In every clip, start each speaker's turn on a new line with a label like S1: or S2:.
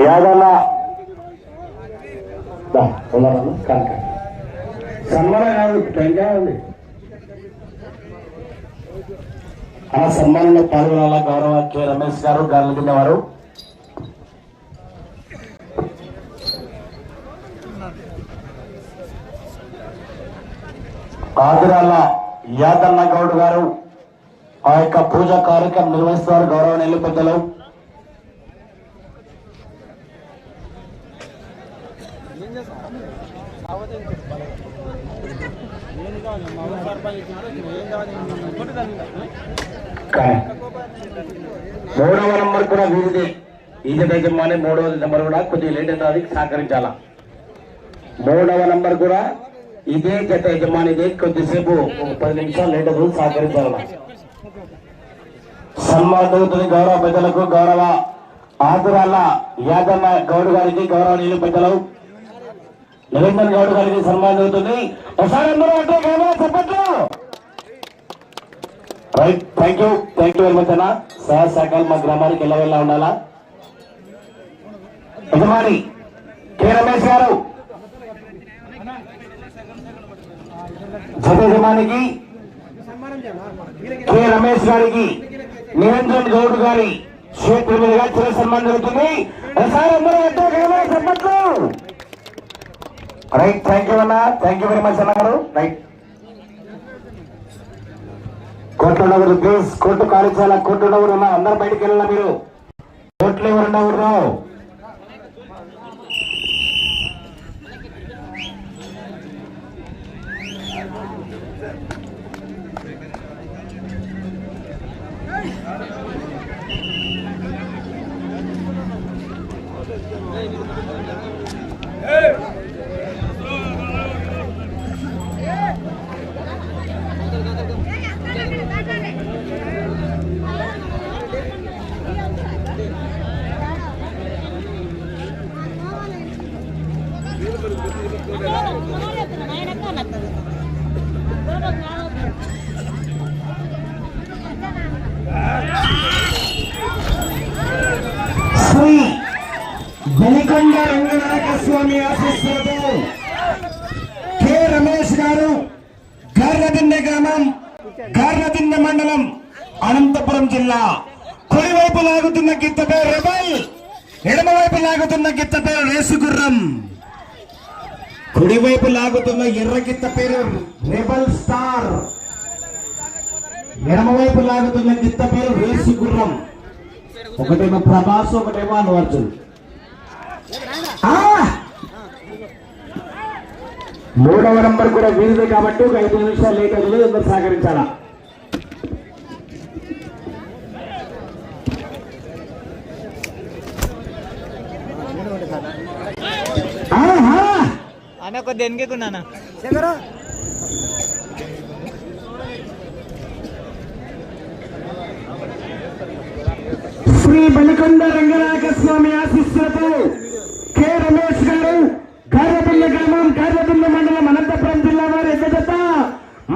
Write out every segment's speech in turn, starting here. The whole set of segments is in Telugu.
S1: యాదన్న కనుక సన్మానం కాదు ఆ సన్మానంలో పాల్గొనాల గౌరవ కె రమేష్ గారు గార్ల వారు ఆదిరాల యాదన్న గౌడ్ గారు ఆ యొక్క పూజ కార్యక్రమం నిర్వహిస్తారు గౌరవనీయులు పెద్దలు. మూడవ నంబర్ కూడా వీరిది. ఈజ యజమాని మూడవ నంబర్ కూడా కొద్దిగా లేట్ అది సహకరించాల? మూడవ నంబర్ కూడా ఇదే జత యజమానిదే కొద్దిసేపు ఒక పది నిమిషాలు లేట్ అవుతుంది సహకరించాలా? సన్మానవుతుంది గౌరవ పెద్దలకు గౌరవ ఆదురాల యాదమ్మ గౌడ్ గారికి గౌరవనీయులు పెద్దలు. నిరంజన్ గౌడ్ గారికి సన్మానం అవుతుంది ఒకసారి అందరూ అంటే గౌరవ చెప్పట్లు right thank you thank you very much అన్న. సహా సహకారం మా గ్రామానికి ఎలా వెళ్ళా ఉండాలా? యజమాని కె రమేష్ గారు. జత యజమానికి కె రమేష్ గారికి నిరంజన్ గౌడ్ గారి చేతుల మీదుగా చిన్న సన్మానం జరుగుతుంది. ఒకసారి అందరూ అంటే చెప్పట్లు రైట్ థ్యాంక్ యూ అన్న. థ్యాంక్ యూ వెరీ మచ్ అన్న గారు. రైట్ కోర్టు నగరు ప్లీజ్ కోర్టు కాలించాల కోర్టు నగరు ఉన్నా అందరు బయటికి వెళ్ళాల మీరు? కోర్టులో నగరు ఊరు శ్రీ రంగనాయక స్వామి ఆశీస్సులతో కె రమేష్ గారు గార్లదిన్నె గ్రామం గార్లదిన్నె మండలం అనంతపురం జిల్లా. కుడివైపు లాగుతున్న గిత్త పేరు రెబల్ ఎడమవైపు లాగుతున్న గిత్త పేరు రేసుగుర్రం. కుడివైపు లాగుతున్న ఎర్ర గిత్త పేరు రెబల్ స్టార్. ఎడమవైపు లాగుతున్న గిత్త పేరు రేసుగుర్రం. ఒకటేమో ప్రభాస్ ఒకటేమో అల్లు అర్జున్. మూడవ నంబర్ కూడా వీరిదే కాబట్టి ఒక ఐదు నిమిషాలు లేట్ అవుతుంది. అందరు సహకరించాలా!
S2: అన్న కొద్ది ఎన్నికున్నానా
S1: శ్రీ బలికొండ రంగనాయక స్వామి ఆశీస్సులతో కె రమేష్ గారు గార్లపిల్ల గ్రామం గార్లపిల్ల మండలం అనంతపురం జిల్లా వారి ఎద్దజత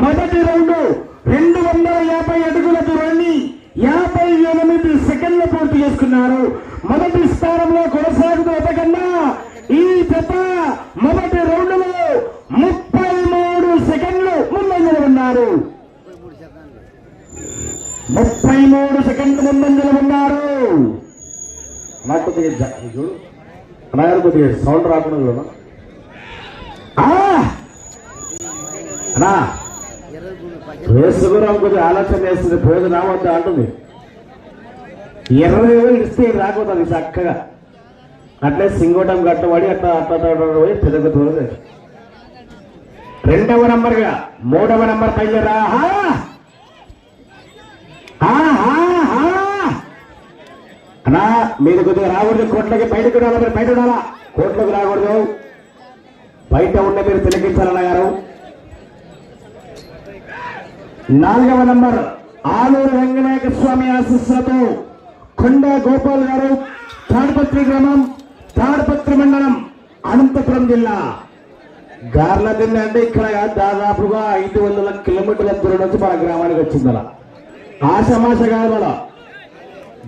S1: మొదటి రౌండ్ రెండు వందల యాభై అడుగుల దూరాన్ని యాభై ఎనిమిది సెకండ్లు పూర్తి చేసుకున్నారు. మొదటి స్థానంలో కొనసాగుతూ ఎదగన్నా ఈ జత మొదటి రౌండ్లో ముప్పై మూడు సెకండ్లు ముందంజలో ఉన్నారు. ముప్పై మూడు సెకండ్లు ముందంజలో ఉన్నారు. నాకు కొద్దిగా సౌండ్ రాకుండా చూడనా అన్నా వేసుకురాం కొద్దిగా ఆలోచన చేస్తుంది పోదు రావద్దా అంటుంది. ఇరవై వేలు ఇస్తే రాకపోతుంది చక్కగా. అట్లే సింగోటం కట్టబడి అట్లా అట్లా పోయి పెరుగుతుంది రెండవ నంబర్గా మూడవ నంబర్ బయలుదేరా అన్నా మీరు కొద్దిగా రాకూడదు కోట్లకి బయటకు రావాలి బయట ఉండాలా? కోట్లకు రాకూడదు. బయట ఉండే మీరు తిలకించాలన్న గారు. నాలుగవ నంబర్ ఆలూరు రంగనాయక స్వామి ఆశీస్సులతో కొండ గోపాల్ గారు తాడపత్రి గ్రామం తాడపత్రి మండలం అనంతపురం జిల్లా. గార్ల దిండి అంటే ఇక్కడ దాదాపుగా ఐదు వందల కిలోమీటర్ల దూరం నుంచి మన గ్రామానికి వచ్చింది అలా ఆశమాశ కాదు మన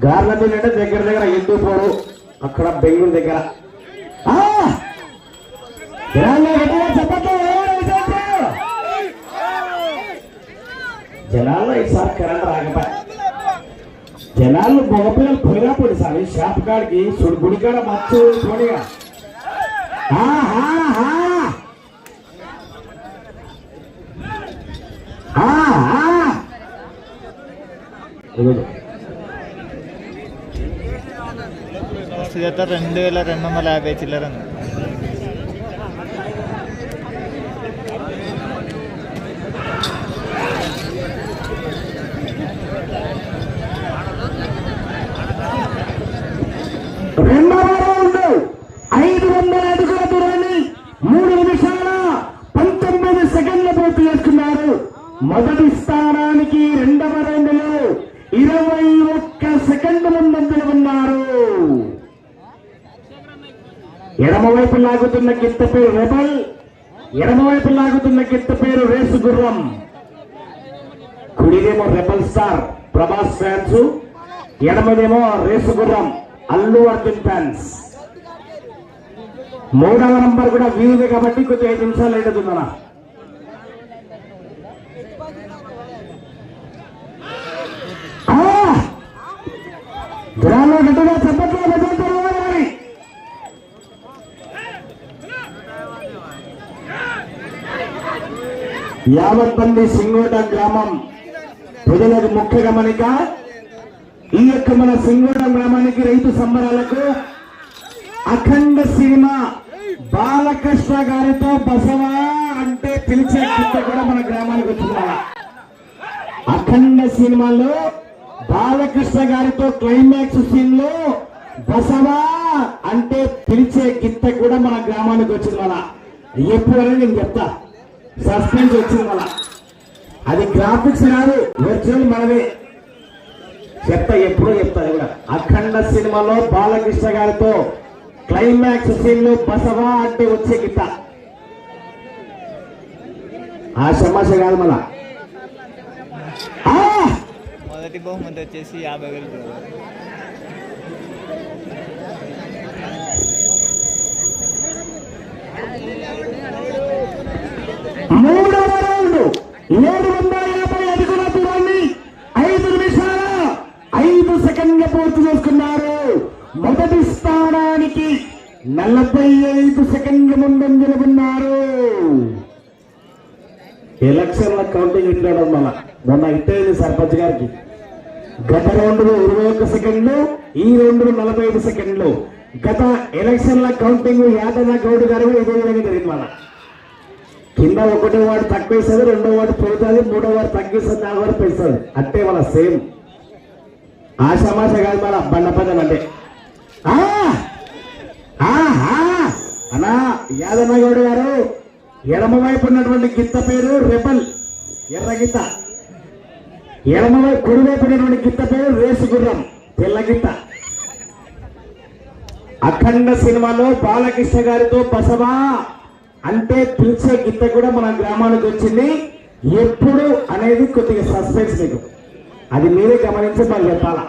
S1: గార్ల దిండి అంటే దగ్గర దగ్గర హిందూపూరు అక్కడ బెంగళూరు దగ్గర. ఆ! జనాల్లో ఈసారి కరెంట్ రాకపోయా జనాలు మగపిల్లలు పోయినా పోయి సార్ షాప్ కాడికి సుడి గుడి మచ్చు చూడగా
S2: రెండు వేల రెండు వందల యాభై చిల్లర
S1: రెండవ రౌండ్ ఐదు వందల అడుగుల దూరాన్ని మూడు నిమిషాల పంతొమ్మిది సెకండ్ల పూర్తి చేసుకున్నారు. మొదటి స్థానానికి రెండవ రౌండ్లో ఇరవై ఒక్క సెకండ్ల ముందంజలు ఉన్నారు. ఎడమవైపు లాగుతున్న గిత్త పేరు రెబల్ ఎడమవైపు లాగుతున్న గిత్త పేరు రేసు గుర్రం. కుడిదేమో రెబల్ స్టార్ ప్రభాస్ ఫ్యాన్స్ ఎడమదేమో రేసు గుర్రం. అల్లు అర్జున్ ఫ్యాన్స్ మూడవ నంబర్ కూడా వీలుది కాబట్టి కొద్దిగా ఐదు నిమిషాలు లేట్ అవుతుందన్నా ఆ! గ్రామ గట్టిగా చెప్పట్లో భద్రతలు ఇవ్వాలి. యావత్ మంది సింగోట గ్రామం ప్రజలకు ముఖ్య గమనిక ఈ యొక్క మన సింగోటం గ్రామానికి రైతు సంబరాలకు అఖండ సినిమా బాలకృష్ణ గారితో బసవా అంటే పిలిచే గిత్త కూడా మన గ్రామానికి వచ్చిందా అఖండ సినిమాలో బాలకృష్ణ గారితో క్లైమాక్స్ సీన్లో బసవా అంటే పిలిచే గిత్త కూడా మన గ్రామానికి వచ్చింది మన ఎప్పుడైనా నేను చెప్తా. సస్పెన్స్ వచ్చింది మన అది గ్రాఫిక్స్ కాదు వర్చువల్ మనదే. చెప్తా ఎప్పుడో చెప్తా అది కూడా. అఖండ సినిమాలో బాలకృష్ణ గారితో క్లైమాక్స్ సీన్లో బసవా అంటే వచ్చే గిట్ట. ఆ సమస్య కాదు మన
S2: మొదటి బహుమతి వచ్చేసి యాభై వేలు.
S1: మూడవ రౌండ్ ఏడు వందల యాభై అడుగుల దూరాన్ని ఐదు నిమిషాల ఏకంగా పూర్తి చేసుకున్నారు. మొదటి స్థానానికి నలభై ఐదు సెకండ్ల ముందంజలు ఉన్నారు ఎలక్షన్ల కౌంటింగ్ ఉండడం మన మొన్న ఇట్టేది సర్పంచ్ గారికి. గత రెండు ఇరవై ఒక్క సెకండ్లు ఈ రెండు నలభై ఐదు సెకండ్లు. గత ఎలక్షన్ల కౌంటింగ్ యాదవ గౌడ్ గారు ఇదే విధంగా జరిగింది మన కింద ఒకటో వాడు తక్కువ వేస్తుంది రెండో వాడు పెరుగుతుంది మూడో వాడు తగ్గిస్తుంది నాలుగో వాడు పెంచుతుంది. అంటే వాళ్ళ సేమ్. ఆశామాష కాదు మన బండ పందెం అంటే ఆ! ఆ! యాదన్న గౌడ్ గారు ఎడమ వైపు ఉన్నటువంటి గిత్త పేరు రెబల్ ఎర్ర గిత్త ఎడమ వైపు కుడి వైపు ఉన్నటువంటి గిత్త పేరు రేసు గుర్రం తెల్ల గిత్త అఖండ సినిమాలో బాలకృష్ణ గారితో బసవా అంటే పిలిచే గిత్త కూడా మన గ్రామానికి వచ్చింది ఎప్పుడు అనేది కొద్దిగా సస్పెన్స్ మీకు అది మీరే గమనించి మాకు చెప్పాలా?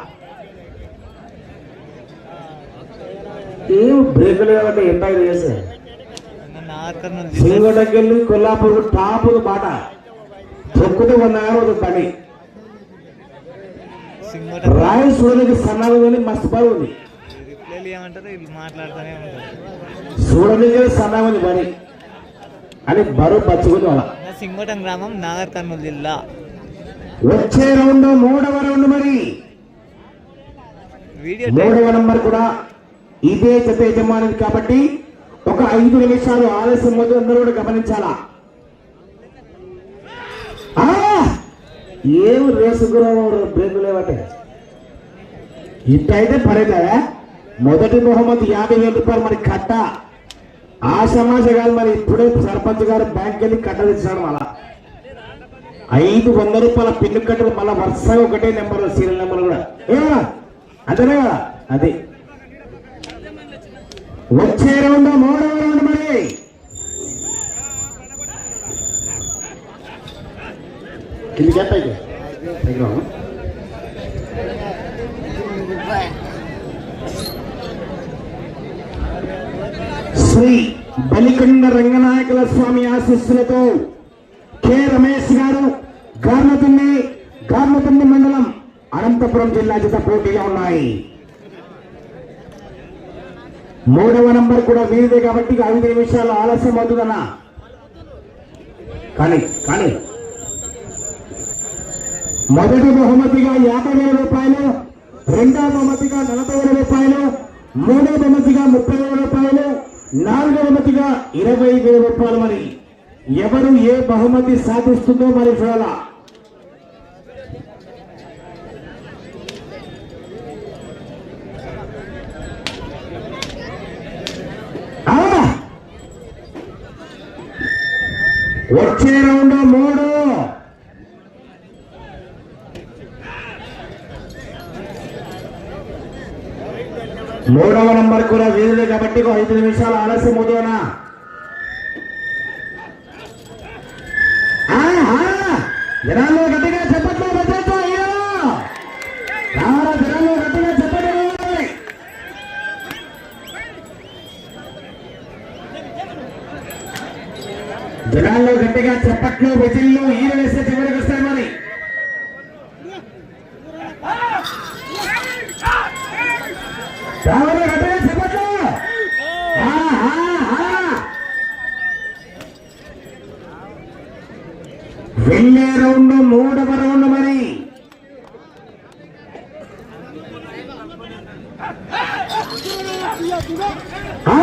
S1: ఏం బ్రేకులు కాబట్టి ఎంపైర్ చేసే?
S2: ఇంకా
S1: సింగటకెళ్ళి కొల్లాపూర్ టాప్ బాట. తొక్కుతూ ఉన్నారు పని.
S2: సింగోట
S1: రాయి సూర్యుడికి సన్నగా మస్తు పని
S2: ఉంది. సూడనికి వీళ్ళు
S1: సన్నగా ఉంది పని. అని బరువు పచ్చుకుని వాళ్ళ.
S2: సింగటం సింగోటం గ్రామం నాగర్ కర్నూలు జిల్లా.
S1: వచ్చే రౌండ్ మూడవ రౌండ్ మరి. మూడవ నంబర్ కూడా ఇదే జత యజమానిది కాబట్టి ఒక ఐదు నిమిషాలు ఆలస్యం వద్దు అందరూ కూడా గమనించాలా? ఆ! ఏం రేసు గురం బ్రేక్ లేవటే ఇట్టయితే పడేదా మొదటి బహుమతి యాభై వేల రూపాయలు మరి కట్ట. ఆ సమాజం కాదు మరి ఇప్పుడే సర్పంచ్ గారు బ్యాంక్ వెళ్ళి కట్ట తెచ్చాడు మళ్ళా. ఐదు వంద రూపాయల పిన్ను కట్టలు మళ్ళీ వరుసగా ఒకటే నెంబర్ సీరియల్ నెంబర్ కూడా. ఏమా అంతేనా? కదా అది. వచ్చే రౌండ్ మూడవ రౌండ్ మరి. కింది శ్రీ బలికొండ రంగనాయకుల స్వామి ఆశీస్సులతో కె రమేష్ గారు గార్లతుమ్మి గార్లతుమ్మి మండలం అనంతపురం జిల్లా చేత పోటీగా ఉన్నాయి. మూడవ నంబర్ కూడా వీరిదే కాబట్టి ఐదు నిమిషాలు ఆలస్యం అవుతుందన్న. కానీ కానీ. మొదటి బహుమతిగా యాభై వేల రూపాయలు రెండవ బహుమతిగా నలభై వేల రూపాయలు మూడవ బహుమతిగా ముప్పై వేల రూపాయలు నాలుగవ బహుమతిగా ఇరవై వేల రూపాయలు మరి. ఎవరు ఏ బహుమతి సాధిస్తుందో మరి చూడాలా ఆ! వచ్చే రౌండ్ మూడు మూడవ నంబర్ కూడా వీరులే కాబట్టి ఐదు నిమిషాలు ఆలస్యం అవుతున్నా. జనాల్లో గట్టిగా చెప్పట్లు పెట్టచ్చు అయ్యో. జనాల్లో గట్టిగా చెప్పండి జనాల్లో గట్టిగా చెప్పట్లు విజిల్లు ఈ వేసే చివరికి వస్తాయి మరి రావాలా గట్టిగా చెప్పట్లు ఆ, ఆ, ఆ. వెళ్ళే రౌండ్ మూడవ రౌండ్ మరి ఆ!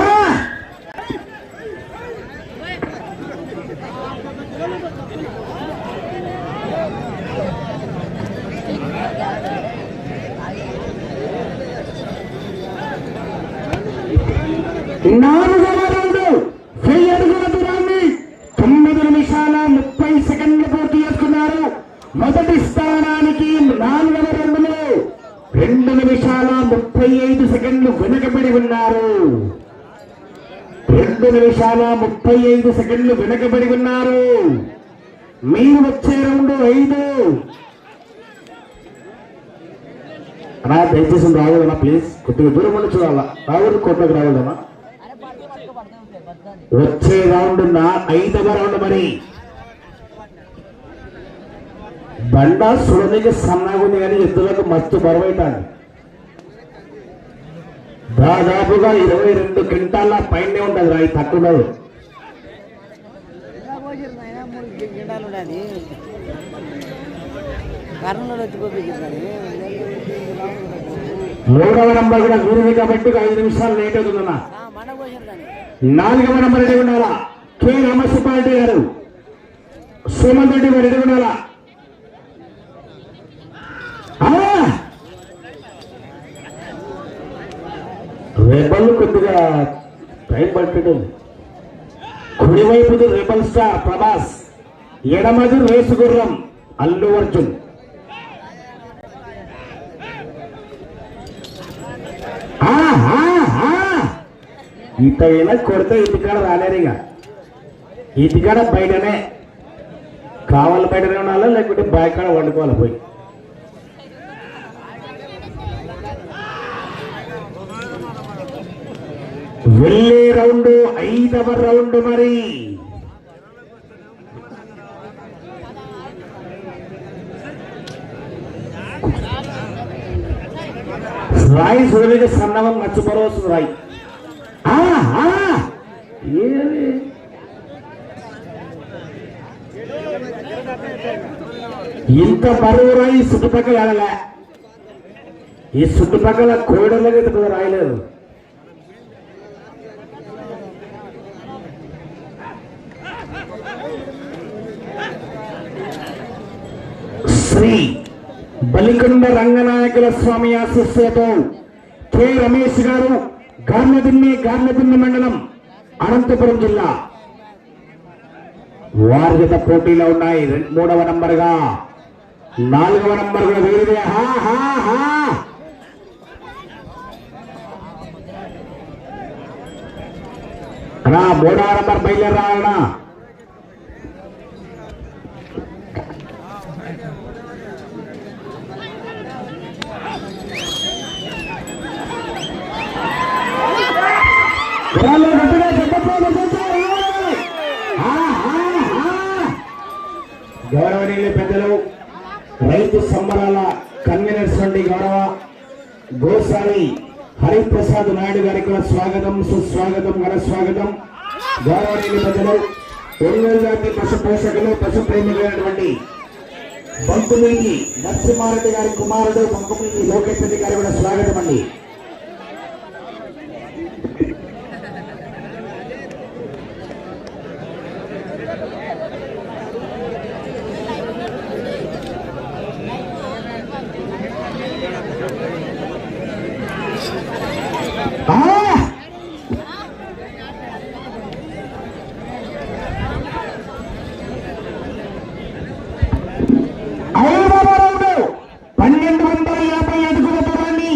S1: నాలుగవ రౌండ్ వెయ్యి అడుగుల దూరాన్ని తొమ్మిది నిమిషాల ముప్పై సెకండ్లు పూర్తి చేసుకున్నారు మొదటి స్థానానికి నాలుగవ రౌండ్లో రెండు నిమిషాల ముప్పై ఐదు సెకండ్లు వెనకబడి ఉన్నారు చాలా ముప్పై ఐదు సెకండ్లు వెనకబడి ఉన్నారు. మీరు వచ్చే రౌండ్ ఐదు. అన్నా దయచేసి రావాలన్నా ప్లీజ్ కొద్దిగా దూరం ఉండి చూడాలా? రావద్దు కోట్లోకి రావాలన్నా వచ్చే రౌండ్ నా ఐదవ రౌండ్ మరి. బండ చూడడానికి సన్నగా ఉంది కానీ ఎద్దులకు మస్తు బరువైతాడు దాదాపుగా ఇరవై రెండు క్వింటాల పైనే ఉంటుంది రాయి తక్కువ మూడవ నంబర్ కూడా వీరిది కాబట్టి ఐదు నిమిషాలు లేట్ అవుతుందన్న. నాలుగవ నంబర్ ఉండాలా? కె. రామసుబ్బారెడ్డి గారు. సుమన్ రెడ్డి గారు రెడీ రెబల్ కొద్దిగా టైం పట్టడం. కుడివైపుది రెబల్ స్టార్ ప్రభాస్ ఎడమది రేసు గుర్రం అల్లు అర్జున్. ఆ, ఆ, ఆ. కొడితే ఇంటికాడ రాలేరుగా ఇంటికాడ బయటనే కావాలి బయటనే ఉండాలా లేకుంటే బాయ్ కాడ వండుకోవాలి పోయి. వెళ్ళే రౌండ్ ఐదవ రౌండ్ మరి. రాయి సురవిగా సన్నవం మర్చిపోవలసిన రాయి. ఇంత బరువు రాయి చుట్టుపక్కల ఆడలే. ఈ చుట్టుపక్కల కోడలకి రాయలేదు. శ్రీ బలికొండ రంగనాయకుల స్వామి ఆశీస్సులతో కె రమేష్ గారు గార్లదిన్ని గాన్నదిన్ని మండలం అనంతపురం జిల్లా. వారి జత పోటీలో ఉన్నాయి. మూడవ నంబర్గా నాలుగవ నంబర్ కూడా హా హా హా. రా మూడవ నంబర్ బయలుదేరాలనా గౌరవనీయులు పెద్దలు రైతు సంబరాల కన్వీనర్స్ నుండి గౌరవ గోసారి హరిప్రసాద్ నాయుడు గారికి కూడా స్వాగతం సుస్వాగతం ఘన స్వాగతం గౌరవనీయులు పెద్దలు ఒంగోలు గారి పశు పోషకులు పశు ప్రేమికులైనటువంటి బంకుమింగి నరసింహారెడ్డి గారి కుమారుడు బంకుమింగి లోకేష్ రెడ్డి గారి కూడా స్వాగతం అండి ఆ! ఐదవ రౌండ్ పన్నెండు వందల యాభై అడుగుల దూరాన్ని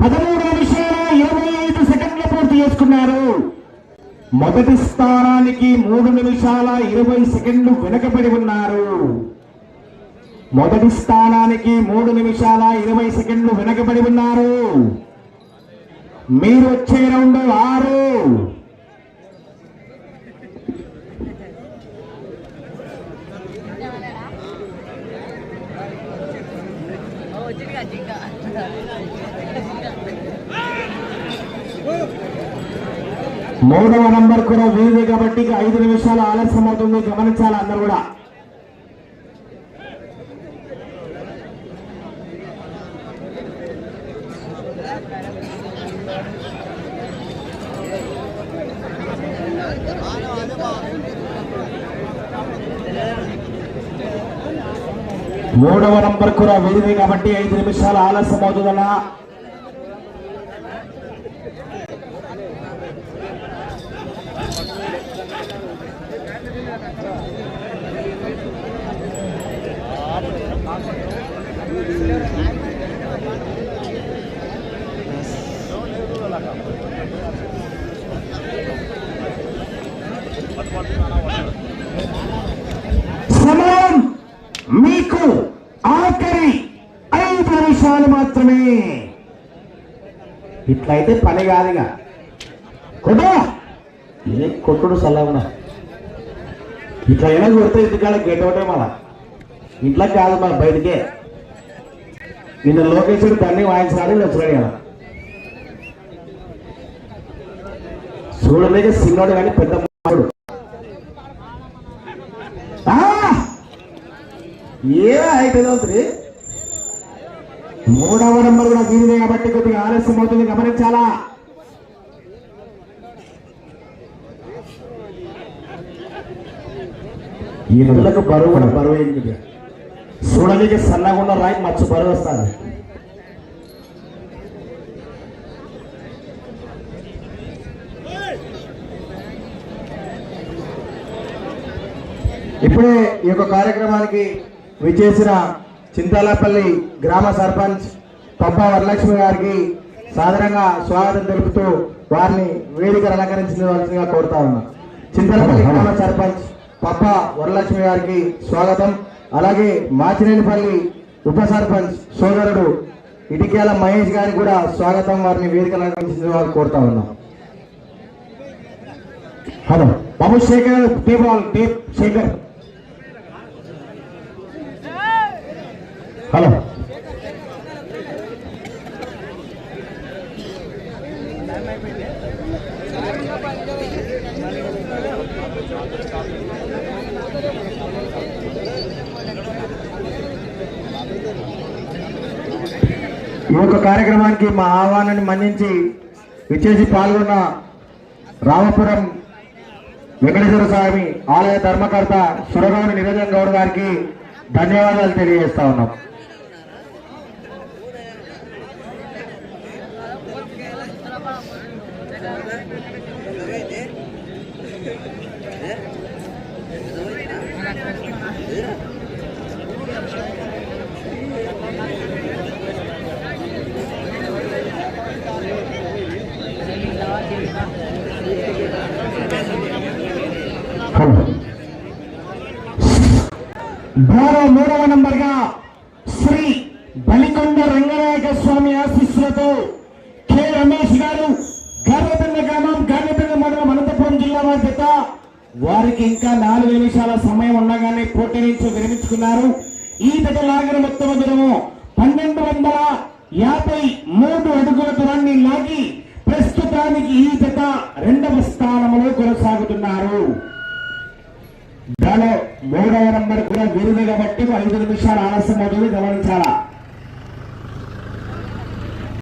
S1: పదమూడు నిమిషాల ఇరవై ఐదు సెకండ్ల పూర్తి చేసుకున్నారు మొదటి స్థానానికి మూడు నిమిషాల ఇరవై సెకండ్లు వెనకబడి ఉన్నారు. మొదటి స్థానానికి మూడు నిమిషాల ఇరవై సెకండ్లు వెనకబడి ఉన్నారు. మీరు వచ్చే రౌండ్ ఆరు. మూడవ నంబర్ కూడా వీరిది కాబట్టి ఐదు నిమిషాలు ఆలస్యం అవుతుంది. గమనించాలి అందరు కూడా? మూడవ నంబర్ కూడా వీరిది కాబట్టి ఐదు నిమిషాలు ఆలస్యం అవుతుందన్నా. సమయం మీకు ఆఖరి ఐదు నిమిషాలు మాత్రమే. ఇట్లయితే పని కాదుగా. కొట్టా. ఇదే కొట్టుడు సల్లవునా ఇట్లయినా కొడితే ఇంటికాడ గేట్ ఒకటే మన ఇంట్లో కాదు మా బయటకే. నిన్న లోకేశ్వరుడు దాన్ని వాయించాలి వచ్చాడు కదా చూడలేక సిన్నోడు కానీ పెద్ద మాడు ఏ అయిపోయింది మూడవ నెంబర్ కూడా వీరిదే కాబట్టి కొద్దిగా ఆలస్యం అవుతుంది గమనించాలా? ఈ నెలలకు బరువు కూడా బరువు అయింది ఇక. చూడలేక సన్నగా రాయి మచ్చు బరువు
S3: ఇప్పుడే ఈ యొక్క కార్యక్రమానికి విచ్చేసిన చింతాలపల్లి గ్రామ సర్పంచ్ పప్ప వరలక్ష్మి గారికి సాధారణంగా స్వాగతం తెలుపుతూ వారిని వేదిక అలంకరించవలసిందిగా కోరుతా ఉన్నా చింతలపల్లి గ్రామ సర్పంచ్ పప్ప వరలక్ష్మి గారికి స్వాగతం అలాగే మాచినేనిపల్లి ఉప సర్పంచ్ సోదరుడు ఇటికేల మహేష్ గారికి కూడా స్వాగతం. వారిని వేదికలు వారు కోరుతా ఉన్నాం.
S1: హలో బాబు శేఖర్ దీపాల్ దీప్ శేఖర్. హలో.
S3: ఈ యొక్క కార్యక్రమానికి మా ఆహ్వానాన్ని మన్నించి విచ్చేసి పాల్గొన్న రామపురం వెంకటేశ్వర స్వామి ఆలయ ధర్మకర్త సురగౌని నిరంజన్ గౌడ్ గారికి ధన్యవాదాలు తెలియజేస్తా ఉన్నాం.
S1: గౌరవ మూడవ నంబర్గా శ్రీ బలికొండ రంగనాయక స్వామి ఆశీస్సులతో కె రమేష్ గారు గార్లపెండ గ్రామం గార్లపెండ మండలం అనంతపురం జిల్లా బాధ్యత వారికి ఇంకా నాలుగు నిమిషాల సమయం ఉండగానే పోటీ నుంచి విరమించుకున్నారు. ఈ పెద్ద లాగిన మొత్తం దూరము పన్నెండు వందల యాభై మూడు అడుగుల దూరాన్ని లాగి ప్రస్తుతానికి ఈ జత రెండవ స్థానంలో కొనసాగుతున్నారు. దానిలో మూడవ నంబర్ కూడా వీరుడు కాబట్టి ఐదు నిమిషాలు ఆలస్యం అవుతుంది గమనించాలా?